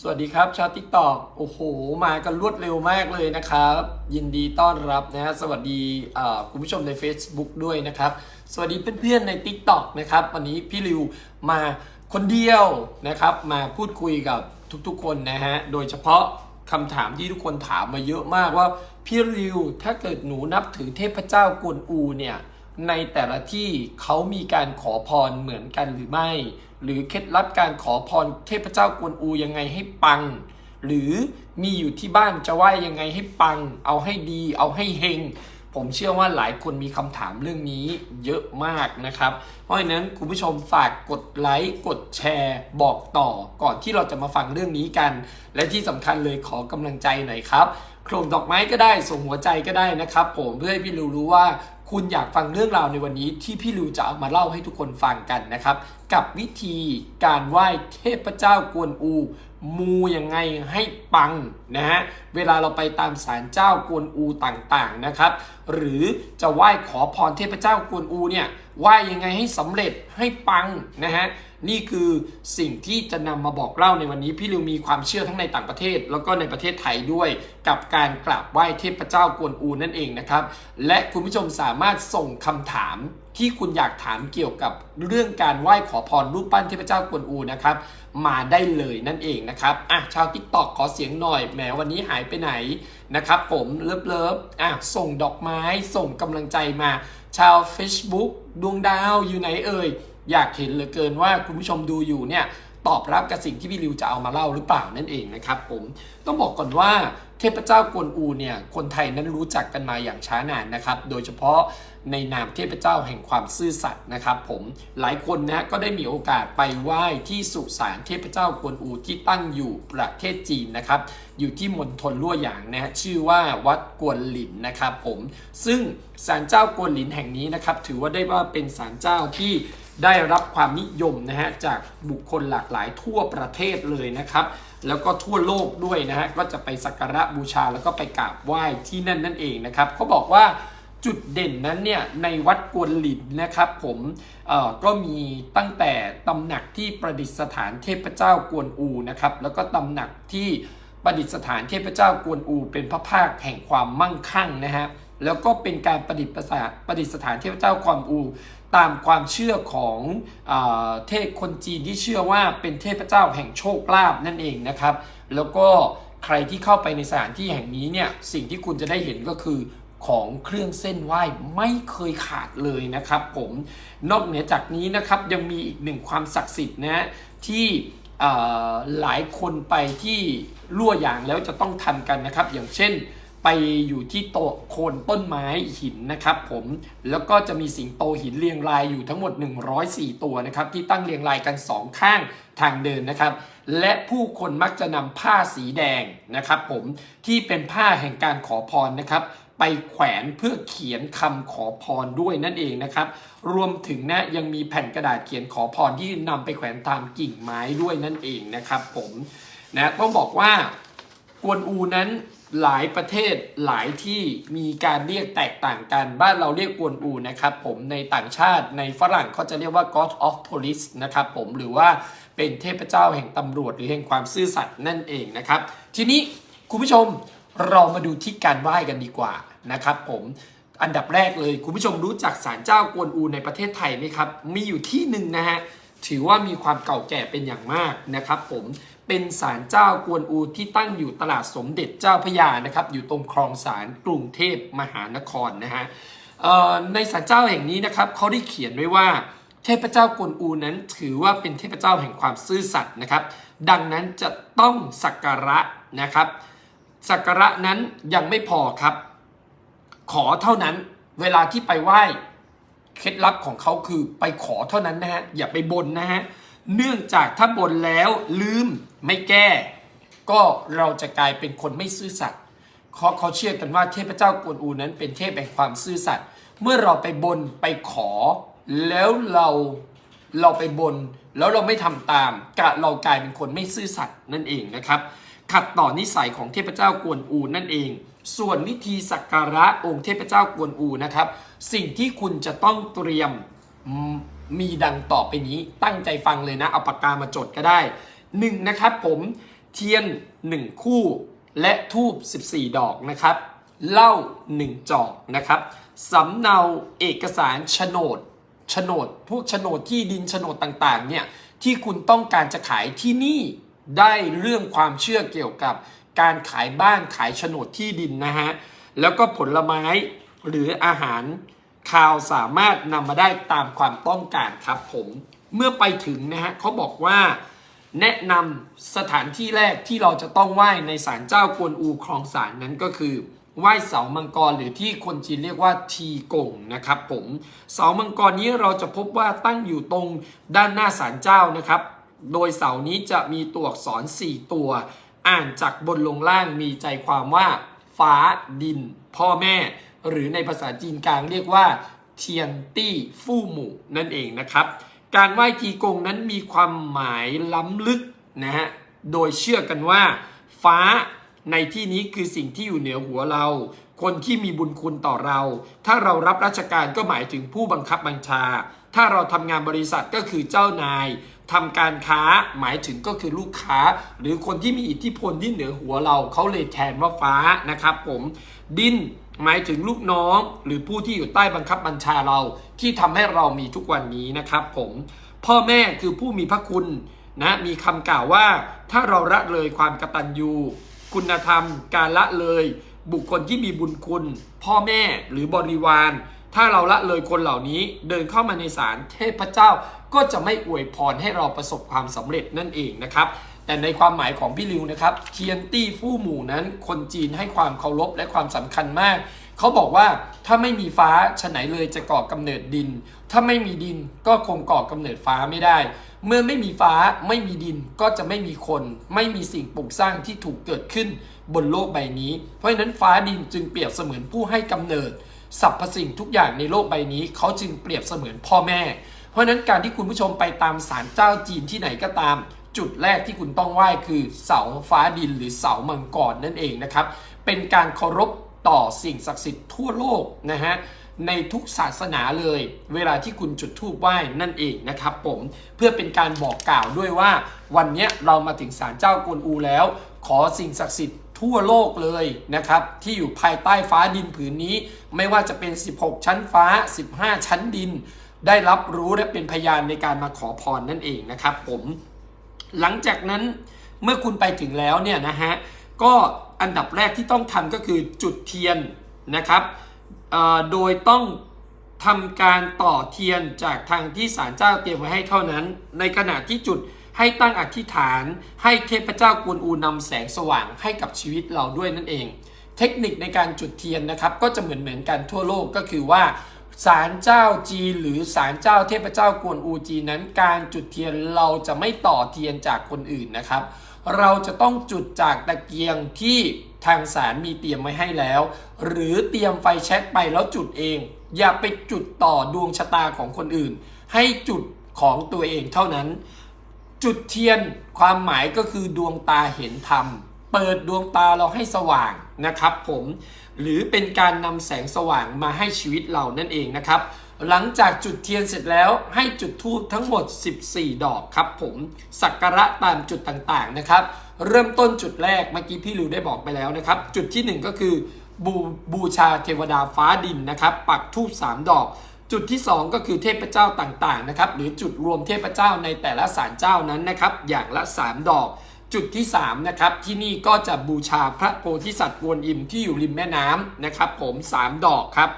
สวัสดีครับชาวทิกตอกโอ้โห มากันรวดเร็วมากเลยนะครับ ยินดีต้อนรับนะฮะสวัสดีคุณผู้ชมใน Facebook ด้วยนะครับ สวัสดีเพื่อนๆใน Tik t o อกนะครับ วันนี้พี่ริวมาคนเดียวนะครับ มาพูดคุยกับทุกๆคนนะฮะ โดยเฉพาะคำถามที่ทุกคนถามมาเยอะมากว่า พี่ริวถ้าเกิดหนูนับถือเทพเจ้ากวนอูเนี่ย ในแต่ละที่เขามีการขอพรเหมือนกันหรือไม่ หรือเคล็ดลับการขอพรเทพเจ้ากวนอูยังไงให้ปัง หรือมีอยู่ที่บ้านจะไหว้ยังไงให้ปัง เอาให้ดี เอาให้เฮงผมเชื่อว่าหลายคนมีคำถามเรื่องนี้เยอะมากนะครับ เพราะฉะนั้นคุณผู้ชมฝากกดไลค์กดแชร์บอกต่อก่อนที่เราจะมาฟังเรื่องนี้กัน และที่สำคัญเลยขอกำลังใจหน่อยครับ โครงดอกไม้ก็ได้ส่งหัวใจก็ได้นะครับ ผมเพื่อให้พี่ริวรู้ว่า คุณอยากฟังเรื่องราวในวันนี้ที่พี่ลิวจะเอามาเล่าให้ทุกคนฟังกันนะครับ กับวิธีการไหว้เทพเจ้ากวนอู มูยังไงให้ปังนะฮะเวลาเราไปตามศาลเจ้ากวนอูต่างๆนะครับ หรือจะไหว้ขอพรเทพเจ้ากวนอูเนี่ยไหว้ยังไงให้สำเร็จให้ปังนะฮะ นี่คือสิ่งที่จะนำมาบอกเล่าในวันนี้ พี่ริวมีความเชื่อทั้งในต่างประเทศ แล้วก็ในประเทศไทยด้วยกับการกราบไหว้เทพเจ้ากวนอูนั่นเองนะครับ และคุณผู้ชมสามารถส่งคำถามที่คุณอยากถามเกี่ยวกับเรื่องการไหว้ขอพรรูปปั้นเทพเจ้ากวนอูนะครับ มาได้เลยนั่นเองนะครับอะชาวทิกตอกขอเสียงหน่อยแหมวันนี้หายไปไหนนะครับ ผมเลิฟเลิฟอะส่งดอกไม้ส่งกำลังใจมา ชาว Facebook ดวงดาวอยู่ไหนเอ่ย อยากเห็นเหลือเกินว่าคุณผู้ชมดูอยู่เนี่ยตอบรับกับสิ่งที่พี่ริวจะเอามาเล่าหรือเปล่านั่นเองนะครับผมต้องบอกก่อนว่าเทพเจ้ากวนอูเนี่ยคนไทยนั้นรู้จักกันมาอย่างช้านานนะครับ โดยเฉพาะในนามเทพเจ้าแห่งความซื่อสัตย์นะครับผมหลายคนนะก็ได้มีโอกาสไปไหว้ที่สุสานเทพเจ้ากวนอูที่ตั้งอยู่ประเทศจีนนะครับ อยู่ที่มณฑลลั่วหยางนะฮะชื่อว่าวัดกวนหลินนะครับผมซึ่งศาลเจ้ากวนหลินแห่งนี้นะครับถือว่าได้ว่าเป็นศาลเจ้าที่ ได้รับความนิยมนะฮะจากบุคคลหลากหลายทั่วประเทศเลยนะครับ แล้วก็ทั่วโลกด้วยนะฮะก็จะไปสักการะบูชาแล้วก็ไปกราบไหว้ที่นั่นนั่นเองนะครับเขาบอกว่าจุดเด่นนั้นเนี่ยในวัดกวนหลินนะครับผมเอ่อก็มีตั้งแต่ตำหนักที่ประดิษฐานเทพเจ้ากวนอูนะครับแล้วก็ตำหนักที่ประดิษฐานเทพเจ้ากวนอูเป็นพระภาคแห่งความมั่งคั่งนะฮะแล้วก็เป็นการประดิษฐานประดิษฐานเทพเจ้ากวนอู ตามความเชื่อของอเทพคนจีนที่เชื่อว่าเป็นเทพเจ้าแห่งโชคลาภนั่นเองนะครับ แล้วก็ใครที่เข้าไปในสถานที่แห่งนี้เนี่ยสิ่งที่คุณจะได้เห็นก็คือของเครื่องเส้นไหว้ไม่เคยขาดเลยนะครับ ผมนอกเหนือจากนี้นะครับยังมีอีกหนึ่งความศักดิ์สิทธิ์นะที่หลายคนไปที่ลั่วหยางแล้วจะต้องทำกันนะครับ อย่างเช่น ไปอยู่ที่โตโคนต้นไม้หินนะครับผมแล้วก็จะมีสิงโตหินเรียงรายอยู่ทั้งหมด 104 ตัวนะครับที่ตั้งเรียงรายกันสองข้างทางเดินนะครับ และผู้คนมักจะนำผ้าสีแดงนะครับผมที่เป็นผ้าแห่งการขอพรนะครับไปแขวนเพื่อเขียนคำขอพรด้วยนั่นเองนะครับ รวมถึงนะยังมีแผ่นกระดาษเขียนขอพรที่นำไปแขวนตามกิ่งไม้ด้วยนั่นเองนะครับผมนะต้องบอกว่า กวนอูนั้นหลายประเทศหลายที่มีการเรียกแตกต่างกัน บ้านเราเรียกกวนอูนะครับผมในต่างชาติในฝรั่งเขาจะเรียกว่า God of Police นะครับผมหรือว่าเป็นเทพเจ้าแห่งตำรวจหรือแห่งความซื่อสัตย์นั่นเองนะครับ ทีนี้คุณผู้ชมเรามาดูที่การไหว้กันดีกว่านะครับผมอันดับแรกเลย คุณผู้ชมรู้จักศาลเจ้ากวนอูในประเทศไทยไหมครับ มีอยู่ที่หนึ่งนะฮะถือว่ามีความเก่าแก่เป็นอย่างมากนะครับผม เป็นศาลเจ้ากวนอูที่ตั้งอยู่ตลาดสมเด็จเจ้าพระยานะครับ อยู่ตรงคลองสารกรุงเทพมหานครนะฮะในศาลเจ้าแห่งนี้นะครับเขาได้เขียนไว้ว่า เทพเจ้ากวนอูนั้นถือว่าเป็นเทพเจ้าแห่งความซื่อสัตย์นะครับ ดังนั้นจะต้องสักการะนะครับสักการะนั้นยังไม่พอครับ ขอเท่านั้นเวลาที่ไปไหว้เคล็ดลับของเขาคือไปขอเท่านั้นนะฮะอย่าไปบนนะฮะ เนื่องจากถ้าบ่นแล้วลืมไม่แก้ ก็เราจะกลายเป็นคนไม่ซื่อสัตย์เขาเขาเชื่อกันว่าเทพเจ้ากวนอูนั้นเป็นเทพแห่งความซื่อสัตย์เมื่อเราไปบนไปขอ แล้วเราเราไปบน แล้วเราไม่ทำตามกะเรากลายเป็นคนไม่ซื่อสัตย์นั่นเองนะครับ ขัดต่อนิสัยของเทพเจ้ากวนอูนั่นเอง ส่วนวิธีสักการะองค์เทพเจ้ากวนอูนะครับ สิ่งที่คุณจะต้องเตรียม มีดังต่อไปนี้ตั้งใจฟังเลยนะ เอาปากกามาจดก็ได้หนึ่งนะครับผมเทียน 1 คู่และทูบ14 ดอกนะครับเหล้า1จอกนะครับสำเนาเอกสารโฉนดโฉนด พวกโฉนดที่ดินโฉนดต่างๆเนี่ยที่คุณต้องการจะขายที่นี่ได้เรื่องความเชื่อเกี่ยวกับการขายบ้านขายโฉนดที่ดินนะฮะแล้วก็ผลไม้หรืออาหาร ข่าวสามารถนำมาได้ตามความต้องการครับผมเมื่อไปถึงนะฮะเขาบอกว่าแนะนำสถานที่แรกที่เราจะต้องไหว้ในศาลเจ้ากวนอูคลองสารนั้นก็คือไหว้เสามังกรหรือที่คนจีนเรียกว่าทีกงนะครับผมเสามังกรนี้เราจะพบว่าตั้งอยู่ตรงด้านหน้าศาลเจ้านะครับ โดยเสานี้จะมีตัวอักษร 4 ตัว อ่านจากบนลงล่างมีใจความว่าฟ้าดิน พ่อแม่ หรือในภาษาจีนกลางเรียกว่าเทียนตี้ฟู่หมู่นั่นเองนะครับ การไหว้ทีกงนั้นมีความหมายล้ำลึกนะฮะโดยเชื่อกันว่า ฟ้าในที่นี้คือสิ่งที่อยู่เหนือหัวเรา คนที่มีบุญคุณต่อเรา ถ้าเรารับราชการก็หมายถึงผู้บังคับบัญชา ถ้าเราทำงานบริษัทก็คือเจ้านายทำการค้าหมายถึงก็คือลูกค้า หรือคนที่มีอิทธิพลที่เหนือหัวเราเขาเลยแทนว่าฟ้านะครับผมดิน หมายถึงลูกน้องหรือผู้ที่อยู่ใต้บังคับบัญชาเราที่ทำให้เรามีทุกวันนี้นะครับ ผมพ่อแม่คือผู้มีพระคุณนะมีคำกล่าวว่าถ้าเราละเลยความกตัญญูคุณธรรม การละเลย บุคคลที่มีบุญคุณ พ่อแม่หรือบริวาร ถ้าเราละเลยคนเหล่านี้เดินเข้ามาในศาลเทพเจ้าก็จะไม่อวยพรให้เราประสบความสำเร็จนั่นเองนะครับ แต่ในความหมายของพี่ลิวนะครับเทียนตี้ฟู่หมู่นั้น คนจีนให้ความเคารพและความสำคัญมาก เขาบอกว่าถ้าไม่มีฟ้าฉะไหนเลยจะก่อกำเนิดดิน ถ้าไม่มีดินก็คงก่อกำเนิดฟ้าไม่ได้ เมื่อไม่มีฟ้าไม่มีดินก็จะไม่มีคน ไม่มีสิ่งปลูกสร้างที่ถูกเกิดขึ้นบนโลกใบนี้ เพราะฉะนั้นฟ้าดินจึงเปรียบเสมือนผู้ให้กำเนิดสรรพสิ่งทุกอย่างในโลกใบนี้ เขาจึงเปรียบเสมือนพ่อแม่ เพราะฉะนั้นการที่คุณผู้ชมไปตามศาลเจ้าจีนที่ไหนก็ตาม จุดแรกที่คุณต้องไหว้คือเสาฟ้าดินหรือเสามังกรนั่นเองนะครับ เป็นการเคารพต่อสิ่งศักดิ์สิทธิ์ทั่วโลกนะฮะในทุกศาสนาเลย เวลาที่คุณจุดธูปไหว้นั่นเองนะครับผมเพื่อเป็นการบอกกล่าวด้วยว่า วันนี้เรามาถึงศาลเจ้ากวนอูแล้ว ขอสิ่งศักดิ์สิทธิ์ทั่วโลกเลยนะครับ ที่อยู่ภายใต้ฟ้าดินผืนนี้ ไม่ว่าจะเป็น 16 ชั้นฟ้า 15 ชั้นดิน ได้รับรู้และเป็นพยานในการมาขอพรนั่นเองนะครับผม หลังจากนั้นเมื่อคุณไปถึงแล้วเนี่ยนะฮะก็อันดับแรกที่ต้องทำก็คือจุดเทียนนะครับโดยต้องทำการต่อเทียนจากทางที่ศาลเจ้าเตรียมไว้ให้เท่านั้น ในขณะที่จุดให้ตั้งอธิษฐาน ให้เทพเจ้ากวนอูนำแสงสว่างให้กับชีวิตเราด้วยนั่นเอง เทคนิคในการจุดเทียนนะครับ ก็จะเหมือนเหมือนกันทั่วโลกก็คือว่า ศาลเจ้าจีนหรือศาลเจ้าเทพเจ้ากวนอูจีนั้น การจุดเทียนเราจะไม่ต่อเทียนจากคนอื่นนะครับ เราจะต้องจุดจากตะเกียงที่ทางศาลมีเตรียมไว้ให้แล้ว หรือเตรียมไฟแช็กไปแล้วจุดเอง อย่าไปจุดต่อดวงชะตาของคนอื่น ให้จุดของตัวเองเท่านั้น จุดเทียนความหมายก็คือดวงตาเห็นธรรมเปิดดวงตาเราให้สว่างนะครับ ผม หรือเป็นการนำแสงสว่างมาให้ชีวิตเรานั่นเองนะครับ หลังจากจุดเทียนเสร็จแล้วให้จุดธูปทั้งหมด 14 ดอกครับผมสักการะตามจุดต่างๆนะครับ เริ่มต้นจุดแรกเมื่อกี้พี่ลิวได้บอกไปแล้วนะครับ จุดที่หนึ่งก็คือบูบูชาเทวดาฟ้าดินนะครับ ปักธูป3ดอก จุดที่ 2 ก็คือเทพเจ้าต่างๆนะครับ หรือจุดรวมเทพเจ้าในแต่ละศาลเจ้านั้นนะครับ อย่างละ 3 ดอก จุดที่3นะครับที่นี่ก็จะบูชาพระโพธิสัตว์กวนอิมที่อยู่ริมแม่น้ำนะครับ ผม 3 ดอกครับ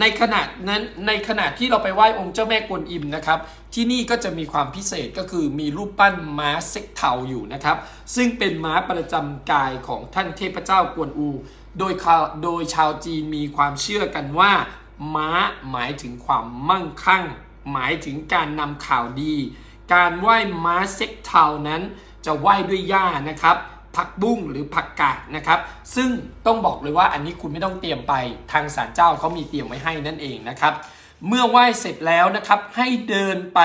ในขณะนั้นในขณะที่เราไปไหว้องค์เจ้าแม่กวนอิมนะครับ ที่นี่ก็จะมีความพิเศษก็คือมีรูปปั้นม้าเซ็กเทาอยู่นะครับ ซึ่งเป็นม้าประจำกายของท่านเทพเจ้ากวนอู โดยข่าโดยชาวจีนมีความเชื่อกันว่า ม้าหมายถึงความมั่งคั่ง หมายถึงการนำข่าวดี การไหว้ม้าเซ็กเทานั้น จะไหว้ด้วยหญ้านะครับ ผักบุ้งหรือผักกาดนะครับ ซึ่งต้องบอกเลยว่าอันนี้คุณไม่ต้องเตรียมไปทางศาลเจ้าเขามีเตรียมไว้ให้นั่นเองนะครับ เมื่อไหว้เสร็จแล้วนะครับ ให้เดินไป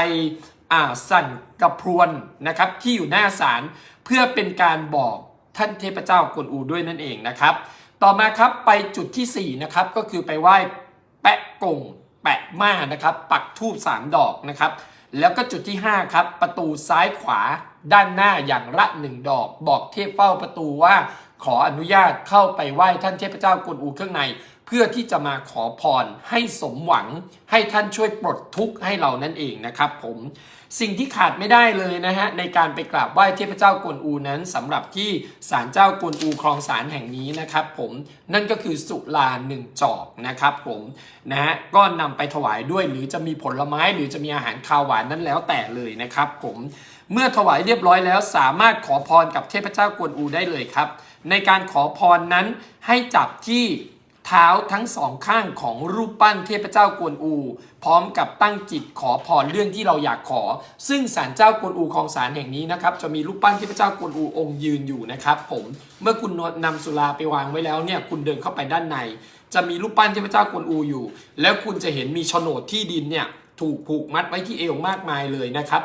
อ่าสั่นกระพรวนนะครับ ที่อยู่หน้าศาลเพื่อเป็นการบอกท่านเทพเจ้ากวนอูด้วยนั่นเองนะครับ ต่อมาครับไปจุดที่สี่นะครับก็คือไปไหว้แปะกงแปะม่านะครับ ปักทูบสามดอกนะครับ แล้วก็จุดที่ 5 ครับ ประตูซ้ายขวา ด้านหน้าอย่างละหนึ่งดอก บอกเทพเฝ้าประตูว่า ขออนุญาตเข้าไปไหว้ท่านเทพเจ้ากวนอูเครื่องใน เพื่อที่จะมาขอพรให้สมหวังให้ท่านช่วยปลดทุกข์ให้เรานั่นเองนะครับผมสิ่งที่ขาดไม่ได้เลยนะฮะในการไปกราบไหว้เทพเจ้ากวนอูนั้นสำหรับที่ศาลเจ้ากวนอูคลองสารแห่งนี้นะครับผมนั่นก็คือสุลาหนึ่งจอกนะครับผมนะฮะก็นำไปถวายด้วย หรือจะมีผลไม้หรือจะมีอาหารคาวหวานนั้นแล้วแต่เลยนะครับผมเมื่อถวายเรียบร้อยแล้วสามารถขอพรกับเทพเจ้ากวนอูได้เลยครับ ในการขอพรนั้นให้จับที่ เท้าทั้งสองข้างของรูปปั้นเทพเจ้ากวนอู พร้อมกับตั้งจิตขอพรเรื่องที่เราอยากขอ ซึ่งศาลเจ้ากวนอูของศาลแห่งนี้นะครับจะมีรูปปั้นเทพเจ้ากวนอูองค์ยืนอยู่นะครับผมเมื่อคุณนำสุราไปวางไว้แล้วเนี่ยคุณเดินเข้าไปด้านใน จะมีรูปปั้นเทพเจ้ากวนอูอยู่ แล้วคุณจะเห็นมีโฉนดที่ดินเนี่ยถูกผูกมัดไว้ที่เอวมากมายเลยนะครับ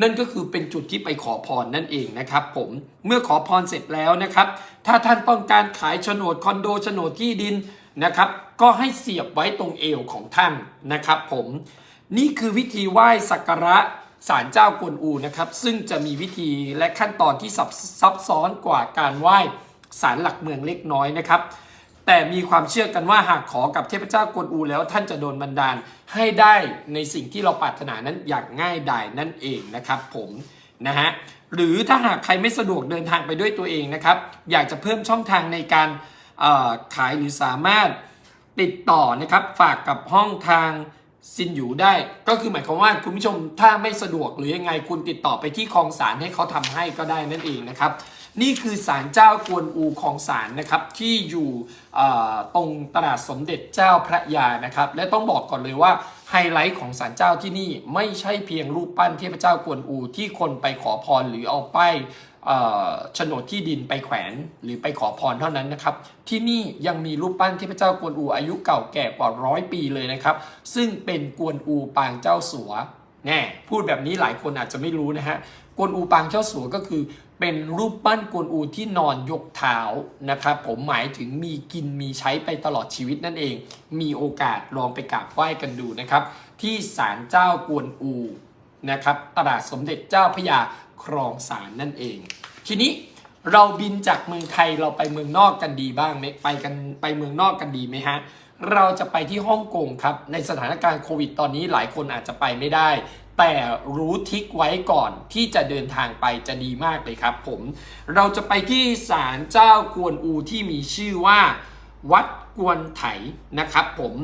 นั่นก็คือเป็นจุดที่ไปขอพรนั่นเองนะครับผมเมื่อขอพรเสร็จแล้วนะครับ ถ้าท่านต้องการขายโฉนดคอนโดโฉนดที่ดิน นะครับ ก็ให้เสียบไว้ตรงเอวของท่านนะครับ ผมนี่คือวิธีไหว้สักการะศาลเจ้ากวนอูนะครับ ซึ่งจะมีวิธีและขั้นตอนที่ซับซับซ้อนกว่าการไหว้ศาลหลักเมืองเล็กน้อยนะครับ แต่มีความเชื่อกันว่าหากขอกับเทพเจ้ากวนอู แล้วท่านจะโดนบันดาลให้ได้ในสิ่งที่เราปรารถนานั้นอย่างง่ายดายนั่นเองนะครับผมนะฮะหรือถ้าหากใครไม่สะดวกเดินทางไปด้วยตัวเองนะครับ อยากจะเพิ่มช่องทางในการ ขายหรือสามารถติดต่อนะครับฝากกับห้องทางซินอยู่ได้ ก็คือหมายความว่าคุณผู้ชมถ้าไม่สะดวกหรือยังไงคุณติดต่อไปที่คลองสารให้เขาทำให้ก็ได้นั่นเองนะครับ นี่คือศาลเจ้ากวนอูของศาลนะครับที่อยู่ตรงตลาดสมเด็จเจ้าพระยานะครับ และต้องบอกก่อนเลยว่าไฮไลท์ของศาลเจ้าที่นี่ไม่ใช่เพียงรูปปั้นเทพเจ้ากวนอูที่คนไปขอพรหรือเอาป้ายเอ่อโฉนดที่ดินไปแขวนหรือไปขอพรเท่านั้นนะครับ ที่นี่ยังมีรูปปั้นเทพเจ้ากวนอูอายุเก่าแก่กว่าร้อยปีเลยนะครับ ซึ่งเป็นกวนอูปางเจ้าสัวแน่พูดแบบนี้หลายคนอาจจะไม่รู้นะฮะกวนอูปางเจ้าสัวก็คือ เป็นรูปปั้นกวนอูที่นอนยกเท้านะครับ ผมหมายถึงมีกินมีใช้ไปตลอดชีวิตนั่นเอง มีโอกาสลองไปกราบไหว้กันดูนะครับ ที่ศาลเจ้ากวนอูนะครับตลาดสมเด็จเจ้าพระยาครองสารนั่นเอง ทีนี้เราบินจากเมืองไทยเราไปเมืองนอกกันดีบ้างไหมไปกันไปเมืองนอกกันดีไหมฮะเราจะไปที่ฮ่องกงครับในสถานการณ์โควิดตอนนี้หลายคนอาจจะไปไม่ได้ แต่รู้ทิกไว้ก่อนที่จะเดินทางไปจะดีมากเลยครับผม เราจะไปที่ศาลเจ้ากวนอูที่มีชื่อว่า วัดกวนไถนะครับผม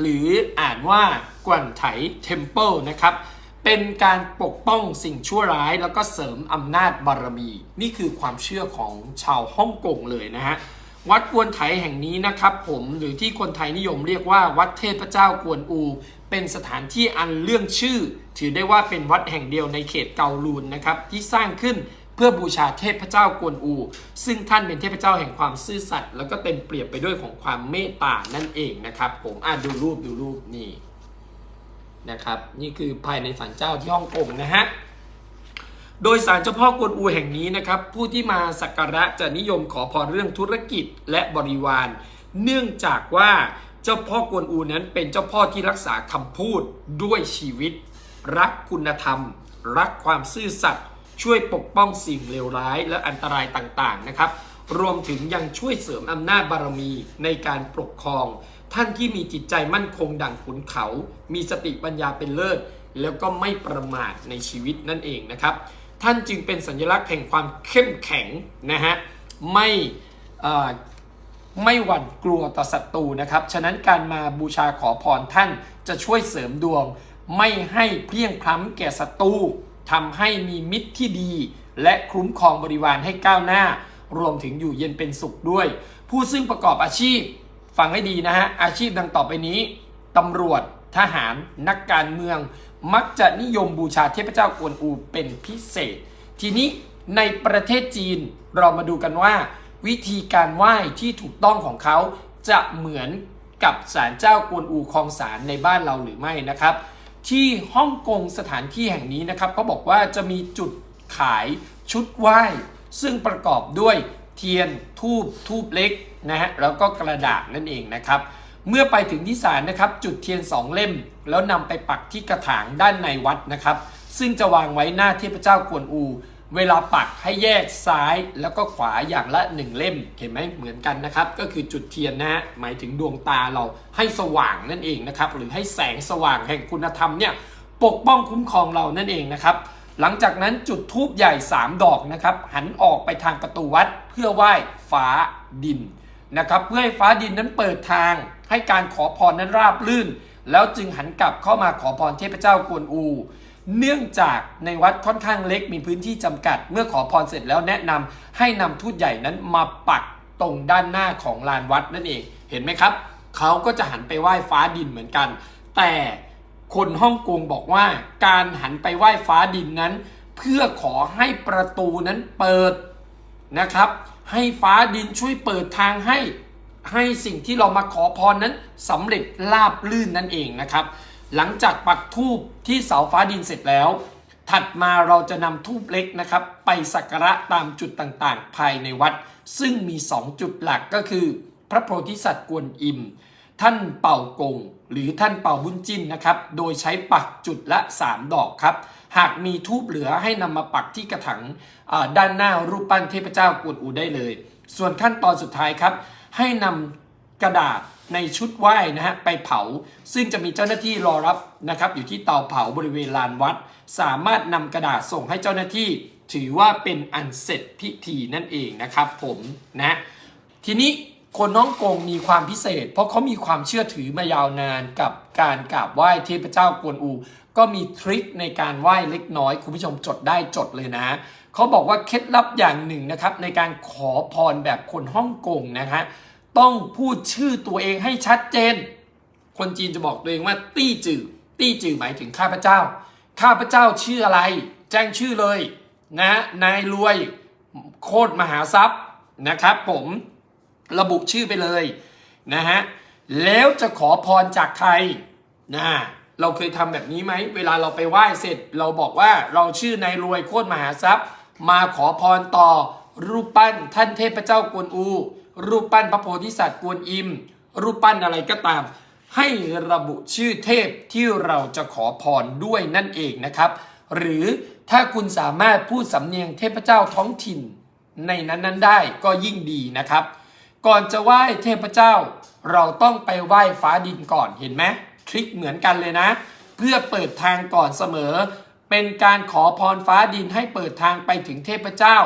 หรืออ่านว่ากวนไถเทมเพิลนะครับเป็นการปกป้องสิ่งชั่วร้ายแล้วก็เสริมอำนาจบารมี นี่คือความเชื่อของชาวฮ่องกงเลยนะฮะวัดกวนไถแห่งนี้นะครับผมหรือที่คนไทยนิยมเรียกว่าวัดเทพเจ้ากวนอู เป็นสถานที่อันเรื่องชื่อ ถือได้ว่าเป็นวัดแห่งเดียวในเขตเกาลูนนะครับที่สร้างขึ้นเพื่อบูชาเทพเจ้ากวนอู ซึ่งท่านเป็นเทพเจ้าแห่งความซื่อสัตย์แล้วก็เต็มเปรียบไปด้วยของความเมตตานั่นเองนะครับ ผมอ่าดูรูปดูรูปนี่นะครับ นี่คือภายในศาลเจ้าที่ฮ่องกงนะฮะโดยสารเจ้าพ่อกวนอูแห่งนี้นะครับ ผู้ที่มาสักการะจะนิยมขอพรเรื่องธุรกิจและบริวาร เนื่องจากว่า เจ้าพ่อกวนอูนั้นเป็นเจ้าพ่อที่รักษาคำพูดด้วยชีวิต รักคุณธรรม รักความซื่อสัตย์ช่วยปกป้องสิ่งเลวร้ายและอันตรายต่างๆนะครับ รวมถึงยังช่วยเสริมอำนาจบารมีในการปกครอง ท่านที่มีจิตใจมั่นคงดั่งขุนเขา มีสติปัญญาเป็นเลิศแล้วก็ไม่ประมาทในชีวิตนั่นเองนะครับ ท่านจึงเป็นสัญลักษณ์แห่งความเข้มแข็งนะฮะไม่ ไม่หวั่นกลัวต่อศัตรูนะครับ ฉะนั้นการมาบูชาขอพรท่านจะช่วยเสริมดวง ไม่ให้เพียงพล้ำแก่ศัตรูทำให้มีมิตรที่ดี และคุ้มครองบริวารให้ก้าวหน้า รวมถึงอยู่เย็นเป็นสุขด้วย ผู้ซึ่งประกอบอาชีพ ฟังให้ดีนะฮะ อาชีพดังต่อไปนี้ตำรวจทหารนักการเมือง มักจะนิยมบูชาเทพเจ้ากวนอูเป็นพิเศษ ทีนี้ในประเทศจีนเรามาดูกันว่า วิธีการไหว้ที่ถูกต้องของเขาจะเหมือนกับศาลเจ้ากวนอูคลองสารในบ้านเราหรือไม่นะครับ ที่ฮ่องกงสถานที่แห่งนี้นะครับเขาบอกว่าจะมีจุดขายชุดไหว้ ซึ่งประกอบด้วยเทียนทูบทูบเล็กนะฮะแล้วก็กระดาษนั่นเองนะครับ เมื่อไปถึงที่ศาลนะครับ จุดเทียนสองเล่ม แล้วนำไปปักที่กระถางด้านในวัดนะครับ ซึ่งจะวางไว้หน้าเทพเจ้ากวนอู เวลาปักให้แยกซ้ายแล้วก็ขวาอย่างละหนึ่งเล่ม เห็นไหมเหมือนกันนะครับ ก็คือจุดเทียนนะฮะหมายถึงดวงตาเราให้สว่างนั่นเองนะครับ หรือให้แสงสว่างแห่งคุณธรรมเนี่ยปกป้องคุ้มครองเรานั่นเองนะครับ หลังจากนั้นจุดทูบใหญ่ 3 ดอกนะครับ หันออกไปทางประตูวัดเพื่อไหว้ฟ้าดินนะครับ เพื่อให้ฟ้าดินนั้นเปิดทาง ให้การขอพรนั้นราบลื่น แล้วจึงหันกลับเข้ามาขอพรเทพเจ้ากวนอู เนื่องจากในวัดค่อนข้างเล็กมีพื้นที่จำกัด เมื่อขอพรเสร็จแล้วแนะนำให้นำทูตใหญ่นั้นมาปักตรงด้านหน้าของลานวัดนั่นเอง เห็นไหมครับ เขาก็จะหันไปไหว้ฟ้าดินเหมือนกัน แต่คนฮ่องกงบอกว่าการหันไปไหว้ฟ้าดินนั้น เพื่อขอให้ประตูนั้นเปิดนะครับ ให้ฟ้าดินช่วยเปิดทางให้ให้สิ่งที่เรามาขอพรนั้นสำเร็จราบลื่นนั่นเองนะครับ หลังจากปักทูบที่เสาฟ้าดินเสร็จแล้ว ถัดมาเราจะนำทูบเล็กนะครับ ไปสักการะตามจุดต่างๆ ภายในวัด ซึ่งมี 2 จุดหลักก็คือ พระโพธิสัตว์กวนอิม ท่านเป่ากง หรือท่านเป่าบุญจิ้นนะครับ โดยใช้ปักจุดละ 3 ดอกครับ หากมีทูบเหลือให้นำมาปักที่กระถางด้านหน้ารูปปั้นเทพเจ้ากวนอูได้เลย ส่วนขั้นตอนสุดท้ายครับ ให้นำ กระดาษในชุดไหว้นะฮะไปเผา ซึ่งจะมีเจ้าหน้าที่รอรับนะครับ อยู่ที่เตาเผาบริเวณลานวัด สามารถนำกระดาษส่งให้เจ้าหน้าที่ ถือว่าเป็นอันเสร็จพิธีนั่นเองนะครับ ผมนะทีนี้คนฮ่องกงมีความพิเศษ เพราะเขามีความเชื่อถือมายาวนานกับการกราบไหว้เทพเจ้ากวนอู ก็มีทริคในการไหว้เล็กน้อย คุณผู้ชมจดได้จดเลยนะเขาบอกว่าเคล็ดลับอย่างหนึ่งนะครับ ในการขอพรแบบคนฮ่องกงนะฮะ ต้องพูดชื่อตัวเองให้ชัดเจน คนจีนจะบอกตัวเองว่าตี้จือตี้จือหมายถึงข้าพเจ้า ข้าพเจ้าชื่ออะไร แจ้งชื่อเลยนะนายรวยโคตรมหาทรัพย์นะครับผมระบุชื่อไปเลยนะฮะแล้วจะขอพรจากใครนะเราเคยทำแบบนี้ไหม เวลาเราไปไหว้เสร็จ เราบอกว่าเราชื่อนายรวยโคตรมหาทรัพย์ มาขอพรต่อรูปปั้นท่านเทพเจ้ากวนอู รูปปั้นพระโพธิสัตว์กวนอิม รูปปั้นอะไรก็ตาม ให้ระบุชื่อเทพที่เราจะขอพรด้วยนั่นเองนะครับ หรือถ้าคุณสามารถพูดสำเนียงเทพเจ้าท้องถิ่น ในนั้นนั้นได้ก็ยิ่งดีนะครับ ก่อนจะไหว้เทพเจ้า เราต้องไปไหว้ฟ้าดินก่อนเห็นไหมทริคเหมือนกันเลยนะ เพื่อเปิดทางก่อนเสมอ เป็นการขอพรฟ้าดินให้เปิดทางไปถึงเทพเจ้า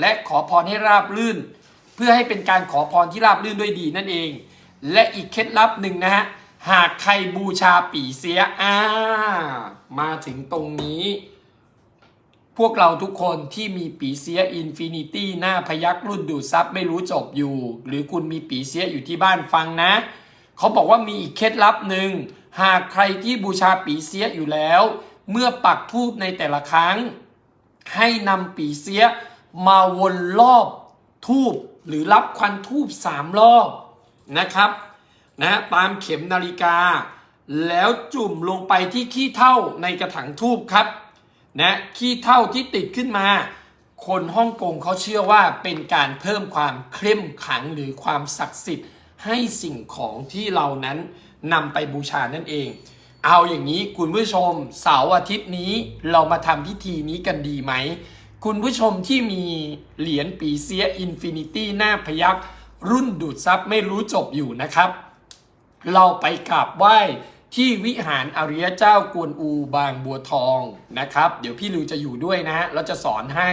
และขอพรให้ราบลื่น เพื่อให้เป็นการขอพรที่ราบลื่นด้วยดีนั่นเอง และอีกเคล็ดลับหนึ่งนะฮะหากใครบูชาปีเสียอ่ามาถึงตรงนี้ พวกเราทุกคนที่มีปีเสียอินฟินิตี้หน้าพยักรุ่นดูดซับไม่รู้จบอยู่ หรือคุณมีปีเสียอยู่ที่บ้านฟังนะ เขาบอกว่ามีอีกเคล็ดลับหนึ่ง หากใครที่บูชาปีเสียอยู่แล้ว เมื่อปักทูบในแต่ละครั้ง ให้นำปีเสียมาวนรอบทูบ หรือรับควันทูบสามรอบนะครับนะตามเข็มนาฬิกา แล้วจุ่มลงไปที่ขี้เท่าในกระถางทูบครับนะขี้เท่าที่ติดขึ้นมา คนฮ่องกงเขาเชื่อว่าเป็นการเพิ่มความเข้มขังหรือความศักดิ์สิทธิ์ให้สิ่งของที่เรานั้นนำไปบูชานั่นเอง เอาอย่างนี้คุณผู้ชมเสาร์อาทิตย์นี้เรามาทำพิธีนี้กันดีไหม คุณผู้ชมที่มีเหรียญปีเซียอินฟินิตี้หน้าพยักรุ่นดูดซับไม่รู้จบอยู่นะครับ เราไปกราบไหว้ที่วิหารอริยเจ้ากวนอูบางบัวทองนะครับ เดี๋ยวพี่ลิวจะอยู่ด้วยนะเราจะสอนให้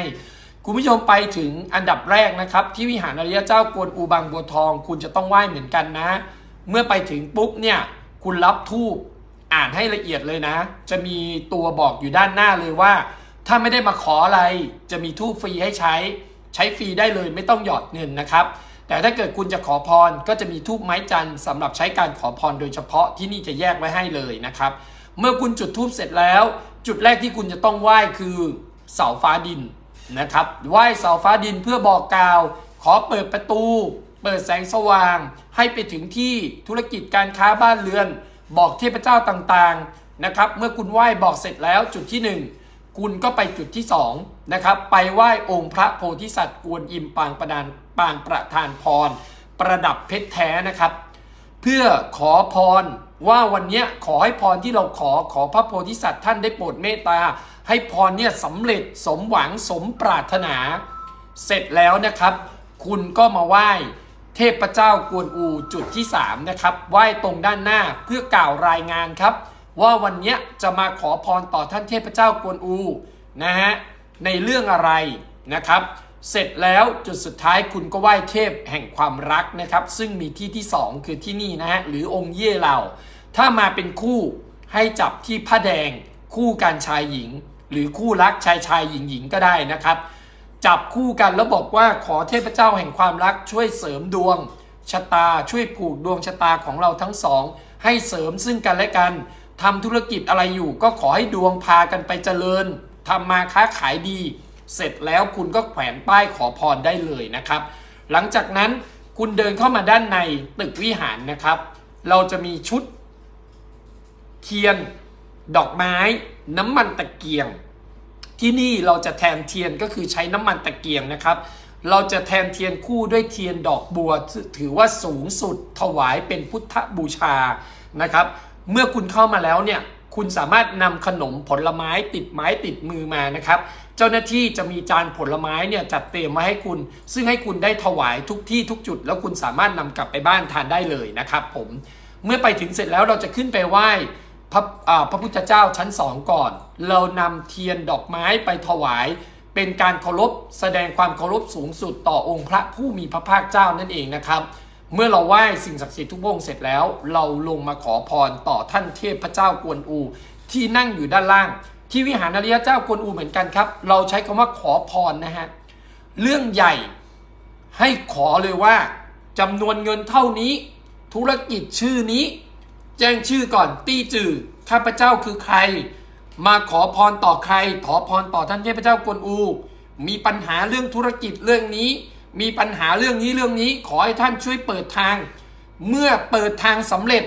คุณผู้ชมไปถึงอันดับแรกนะครับ ที่วิหารอริยเจ้ากวนอูบางบัวทอง คุณจะต้องไหว้เหมือนกันนะ เมื่อไปถึงปุ๊บเนี่ยคุณรับทูบอ่านให้ละเอียดเลยนะ จะมีตัวบอกอยู่ด้านหน้าเลยว่า ถ้าไม่ได้มาขออะไรจะมีทูบฟรีให้ใช้ ใช้ฟรีได้เลยไม่ต้องหยอดเงินนะครับ แต่ถ้าเกิดคุณจะขอพรก็จะมีทูบไม้จันทร์สำหรับใช้การขอพรโดยเฉพาะที่นี่จะแยกไว้ให้เลยนะครับ เมื่อคุณจุดทูบเสร็จแล้ว จุดแรกที่คุณจะต้องไหว้คือเสาฟ้าดินนะครับไหว้เสาฟ้าดินเพื่อบอกกล่าว ขอเปิดประตู เปิดแสงสว่าง ให้ไปถึงที่ธุรกิจการค้าบ้านเรือน บอกเทพเจ้าต่างๆนะครับ เมื่อคุณไหว้บอกเสร็จแล้วจุดที่หนึ่ง คุณก็ไปจุดที่2นะครับไปไหว้องค์พระโพธิสัตว์กวนอิมปางประดานปางประทานพร ประดับเพชรแท้นะครับ เพื่อขอพรว่าวันนี้ขอให้พรที่เราขอขอพระโพธิสัตว์ท่านได้โปรดเมตตา ให้พรเนี่ยสำเร็จสมหวังสมปรารถนา เสร็จแล้วนะครับ คุณก็มาไหว้เทพเจ้ากวนอูจุดที่3นะครับไหว้ตรงด้านหน้าเพื่อกล่าวรายงานครับ ว่าวันนี้จะมาขอพรต่อท่านเทพเจ้ากวนอูนะฮะในเรื่องอะไรนะครับ เสร็จแล้วจุดสุดท้ายคุณก็ไหว้เทพแห่งความรักนะครับ ซึ่งมีที่ที่ 2 คือที่นี่นะฮะหรือองค์เย่เหล่า ถ้ามาเป็นคู่ให้จับที่ผ้าแดง คู่กันชายหญิง หรือคู่รักชายชายหญิงหญิงก็ได้นะครับ จับคู่กันแล้วบอกว่าขอเทพเจ้าแห่งความรักช่วยเสริมดวงชะตาช่วยผูกดวงชะตาของเราทั้งสอง ให้เสริมซึ่งกันและกัน ทำธุรกิจอะไรอยู่ก็ขอให้ดวงพากันไปเจริญทำมาค้าขายดี เสร็จแล้วคุณก็แขวนป้ายขอพรได้เลยนะครับ หลังจากนั้นคุณเดินเข้ามาด้านในตึกวิหารนะครับ เราจะมีชุด เทียน ดอกไม้ น้ำมันตะเกียง ที่นี่เราจะแทนเทียนก็คือใช้น้ำมันตะเกียงนะครับ เราจะแทนเทียนคู่ด้วยเทียนดอกบัว ถือว่าสูงสุดถวายเป็นพุทธบูชานะครับ เมื่อคุณเข้ามาแล้วเนี่ยคุณสามารถนำขนมผลไม้ติดไม้ติดมือมานะครับ เจ้าหน้าที่จะมีจานผลไม้เนี่ยจัดเตรียมมาให้คุณ ซึ่งให้คุณได้ถวายทุกที่ทุกจุด แล้วคุณสามารถนำกลับไปบ้านทานได้เลยนะครับ ผมเมื่อไปถึงเสร็จแล้วเราจะขึ้นไปไหว้พระพระพุทธเจ้าชั้นสองก่อน เรานำเทียนดอกไม้ไปถวายเป็นการเคารพแสดงความเคารพสูงสุดต่อองค์พระผู้มีพระภาคเจ้านั่นเองนะครับ เมื่อเราไหว้สิ่งศักดิ์สิทธิ์ทุกองค์เสร็จแล้ว เราลงมาขอพรต่อท่านเทพพระเจ้ากวนอู ที่นั่งอยู่ด้านล่าง ที่วิหารอริยเจ้ากวนอูเหมือนกันครับ เราใช้คำว่าขอพรนะฮะเรื่องใหญ่ให้ขอเลยว่าจำนวนเงินเท่านี้ ธุรกิจชื่อนี้ แจ้งชื่อก่อนตี้จือข้าพเจ้าคือใคร มาขอพรต่อใคร ขอพรต่อท่านเทพเจ้ากวนอู มีปัญหาเรื่องธุรกิจเรื่องนี้ มีปัญหาเรื่องนี้เรื่องนี้ขอให้ท่านช่วยเปิดทาง เมื่อเปิดทางสำเร็จ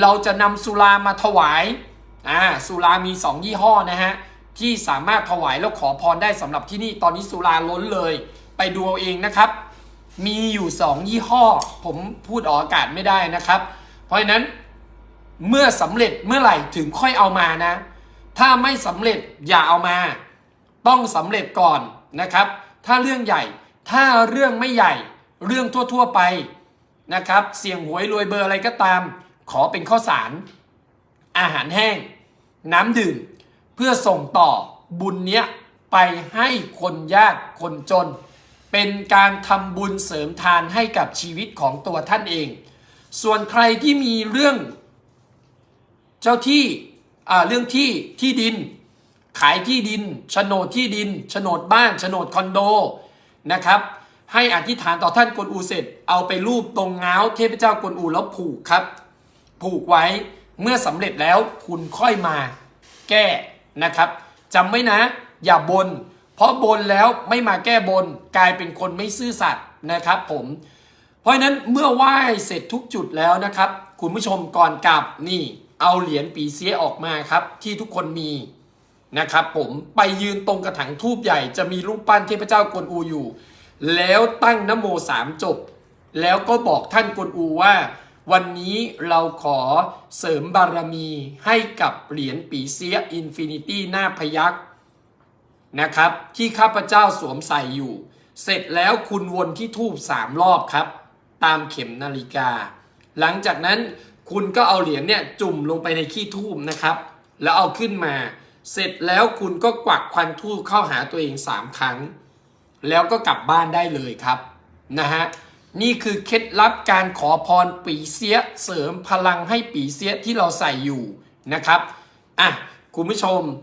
เราจะนำสุรามาถวายอ่าสุรามี 2 ยี่ห้อนะฮะที่สามารถถวายแล้วขอพรได้สำหรับที่นี่ตอนนี้สุราล้นเลย ไปดูเอาเองนะครับ มีอยู่ 2 ยี่ห้อ ผมพูดออกอากาศไม่ได้นะครับ เพราะฉะนั้นเมื่อสำเร็จเมื่อไหร่ถึงค่อยเอามานะ ถ้าไม่สำเร็จอย่าเอามา ต้องสำเร็จก่อนนะครับ ถ้าเรื่องใหญ่ ถ้าเรื่องไม่ใหญ่เรื่องทั่ว ๆไปนะครับ เสี่ยงหวยรวยเบอร์อะไรก็ตาม ขอเป็นข้าวสาร อาหารแห้ง น้ำดื่ม เพื่อส่งต่อบุญเนี้ยไปให้คนยากคนจน เป็นการทำบุญเสริมทานให้กับชีวิตของตัวท่านเอง ส่วนใครที่มีเรื่อง เจ้าที่อ่าเรื่องที่ที่ดิน ขายที่ดินโฉนดที่ดินโฉนดบ้านโฉนดคอนโด นะครับ ให้อธิษฐานต่อท่านกวนอูเสร็จ เอาไปรูปตรงเงาเทพเจ้ากวนอูแล้วผูกครับ ผูกไว้เมื่อสำเร็จแล้วคุณค่อยมาแก้นะครับจำไว้นะ อย่าบน เพราะบนแล้วไม่มาแก้บนกลายเป็นคนไม่ซื่อสัตย์นะครับ ผม เพราะฉะนั้นเมื่อไหว้เสร็จทุกจุดแล้วนะครับ คุณผู้ชมก่อนกลับนี่ เอาเหรียญปีเสียออกมาครับ ที่ทุกคนมี นะครับผมไปยืนตรงกระถางทูบใหญ่จะมีรูปปั้นเทพเจ้ากวนอูอยู่ แล้วตั้งนโมสามจบ แล้วก็บอกท่านกวนอูว่า วันนี้เราขอเสริมบารมีให้กับเหรียญปีเสียอินฟินิตี้หน้าพยักนะครับ ที่ข้าพเจ้าสวมใส่อยู่ เสร็จแล้วคุณวนที่ทูบสามรอบครับ ตามเข็มนาฬิกา หลังจากนั้นคุณก็เอาเหรียญเนี่ยจุ่มลงไปในขี้ทูบนะครับ แล้วเอาขึ้นมา เสร็จแล้วคุณก็กวักควันทูบเข้าหาตัวเองสามครั้ง แล้วก็กลับบ้านได้เลยครับนะฮะนี่คือเคล็ดลับการขอพรปีเสียเสริมพลังให้ปีเสียที่เราใส่อยู่นะครับอะคุณผู้ชม